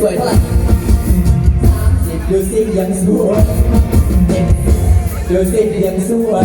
สวยเท่าไหร่ดูสิยังสวยดูสิยังสวย